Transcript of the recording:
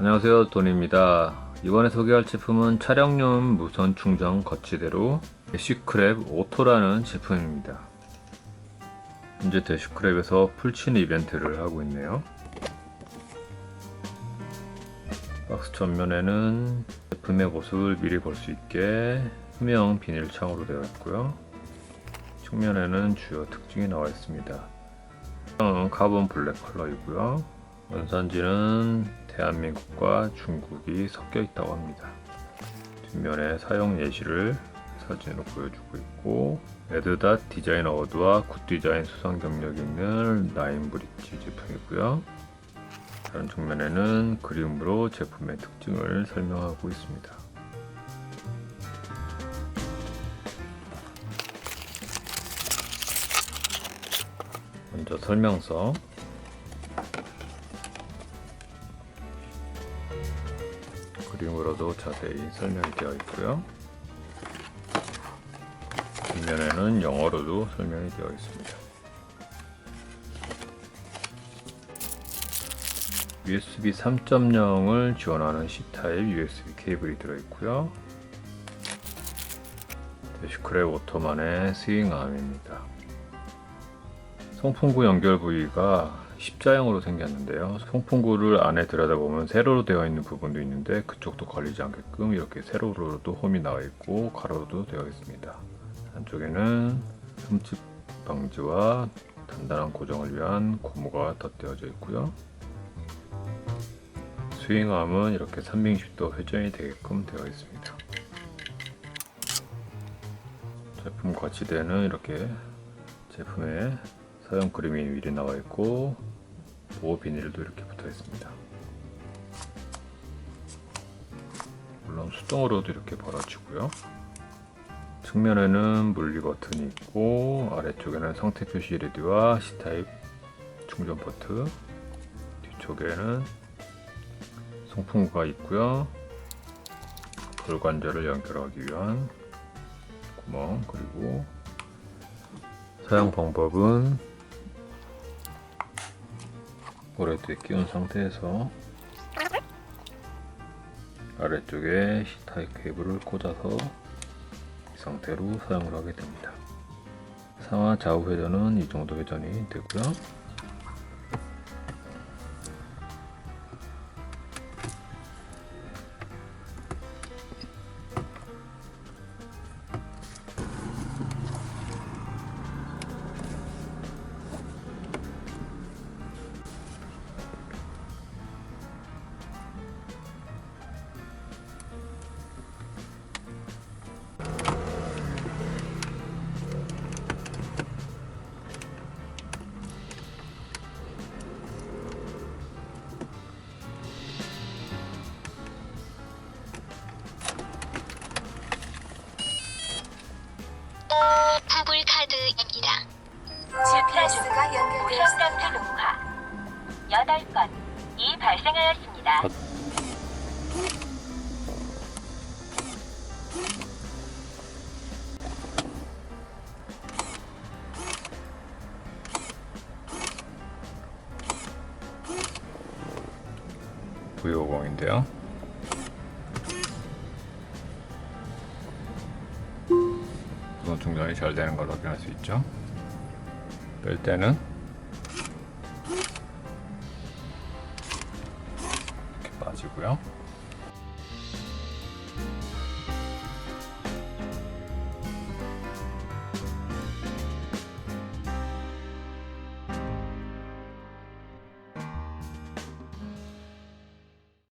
안녕하세요 돈입니다. 이번에 소개할 제품은 촬영용 무선 충전 거치대로 대쉬크랩 오토라는 제품입니다. 현재 대쉬크랩에서 풀친 이벤트를 하고 있네요. 박스 전면에는 제품의 모습을 미리 볼 수 있게 투명 비닐 창으로 되어 있고요. 측면에는 주요 특징이 나와 있습니다. 은 카본 블랙 컬러이고요. 원산지는 대한민국과 중국이 섞여 있다고 합니다. 뒷면에 사용 예시를 사진으로 보여주고 있고 레드닷 디자인 어워드와 굿 디자인 수상 경력이 있는 라인 브릿지 제품이고요. 다른 측면에는 그림으로 제품의 특징을 설명하고 있습니다. 먼저 설명서 그림으로도 자세히 설명이 되어 있고요. 뒷면에는 영어로도 설명이 되어 있습니다. USB 3.0을 지원하는 C타입 USB 케이블이 들어있고요. 대시크랩 오토만의 스윙암입니다. 송풍구 연결 부위가 십자형으로 생겼는데요. 송풍구를 안에 들여다보면 세로로 되어 있는 부분도 있는데 그쪽도 걸리지 않게끔 이렇게 세로로도 홈이 나와 있고 가로로도 되어 있습니다. 한쪽에는 흠집 방지와 단단한 고정을 위한 고무가 덧대어져 있고요. 스윙암은 이렇게 360도 회전이 되게끔 되어 있습니다. 제품 거치대는 이렇게 제품에 사용 그림이 미리 나와 있고 보호 비닐도 이렇게 붙어 있습니다. 물론 수동으로도 이렇게 벌어지고요. 측면에는 물리 버튼이 있고 아래쪽에는 상태 표시 레드와 C타입 충전 포트 뒤쪽에는 송풍구가 있고요. 돌관절을 연결하기 위한 구멍 그리고 사용 방법은 볼에드에 끼운 상태에서 아래쪽에 C타입 케이블을 꽂아서 이 상태로 사용을 하게 됩니다. 상하 좌우 회전은 이 정도 회전이 되고요. 구글 카드입니다. GPS가 연결되었습니다. 녹화 8건이 발생하였습니다. V50인데요. 우선 충전이 잘 되는 걸 확인할 수 있죠. 뺄 때는 이렇게 빠지고요.